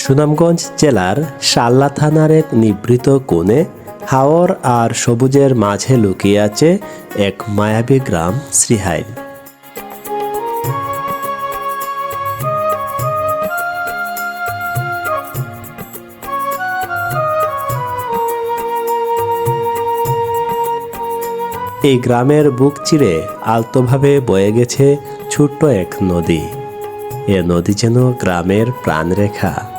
সুনামগঞ্জ জেলার শাল্লা থানার এক নিভৃত কোণে হাওর আর সবুজের মাঝে লুকিয়ে আছে এক মায়াবী গ্রাম, শ্রীহাইল। এই গ্রামের বুক চিরে আলতোভাবে বয়ে গেছে ছোট্ট এক নদী। এ নদী যেন গ্রামের প্রাণরেখা।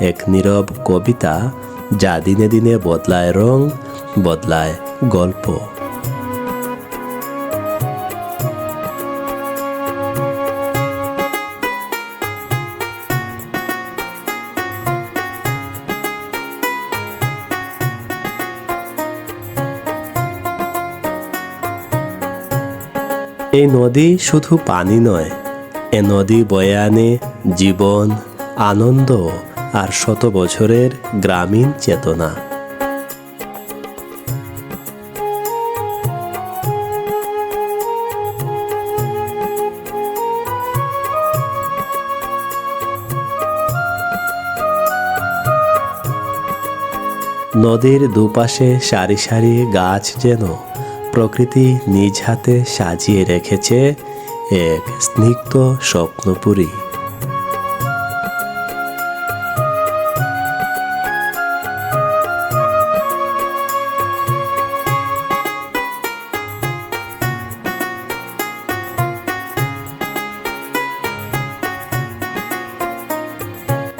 এক নীরব কবিতা যা দিনে দিনে বদলায় রং, বদলায় গল্প। এই নদী শুধু পানি নয়, এ নদী বয়ে আনে জীবন, আনন্দ আর শত বছরের গ্রামীণ চেতনা। নদীর দুপাশে সারি সারি গাছ যেন প্রকৃতি নিজ হাতে সাজিয়ে রেখেছে এক স্নিগ্ধ স্বপ্নপুরী।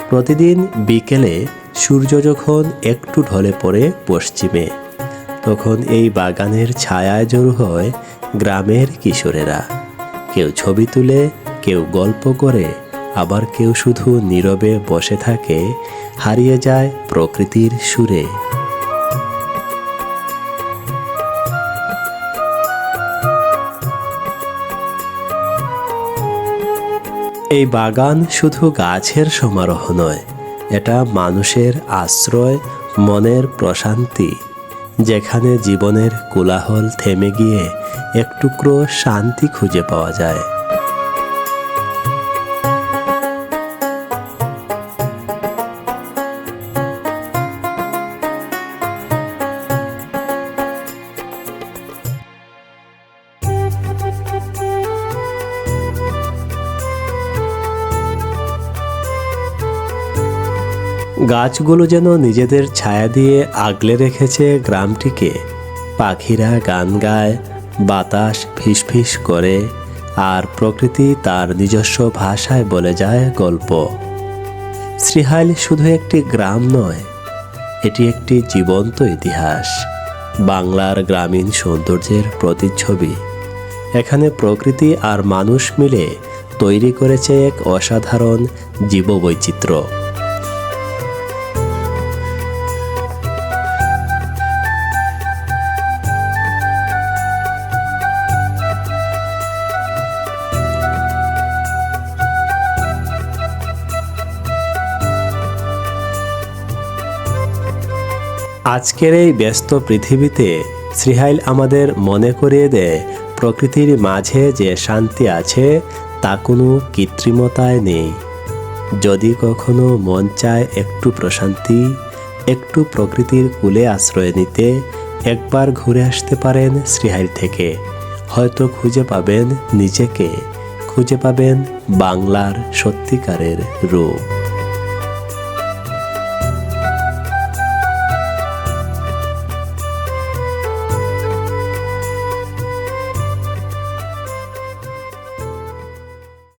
প্রতিদিন বিকেলে সূর্য যখন একটু ঢলে পড়ে পশ্চিমে, তখন এই বাগানের ছায়ায় জড়ো হয় গ্রামের কিশোরেরা। কেউ ছবি তুলে, কেউ গল্প করে, আবার কেউ শুধু নীরবে বসে থাকে, হারিয়ে যায় প্রকৃতির সুরে। এই বাগান শুধু গাছের সমারোহ নয়, এটা মানুষের আশ্রয়, মনের প্রশান্তি, যেখানে জীবনের কোলাহল থেমে গিয়ে একটুকরো শান্তি খুঁজে পাওয়া যায়। গাছগুলো যেন নিজেদের ছায়া দিয়ে আগলে রেখেছে গ্রামটিকে। পাখিরা গান গায়, বাতাস ফিসফিস করে, আর প্রকৃতি তার নিজস্ব ভাষায় বলে যায় গল্প। শ্রীহাইল শুধু একটি গ্রাম নয়, এটি একটি জীবন্ত ইতিহাস। বাংলার গ্রামীণ সৌন্দর্যের প্রতিচ্ছবি। এখানে প্রকৃতি আর মানুষ মিলে তৈরি করেছে এক অসাধারণ জীববৈচিত্র্য। আজকের এই ব্যস্ত পৃথিবীতে শ্রীহাইল আমাদের মনে করিয়ে দেয়, প্রকৃতির মাঝে যে শান্তি আছে, তা কোনো কৃত্রিমতায় নেই। যদি কখনো মন চায় একটু প্রশান্তি, একটু প্রকৃতির কুলে আশ্রয় নিতে, একবার ঘুরে আসতে পারেন শ্রীহাইল থেকে। হয়তো খুঁজে পাবেন নিজেকে, খুঁজে পাবেন বাংলার সত্যিকারের রূপ।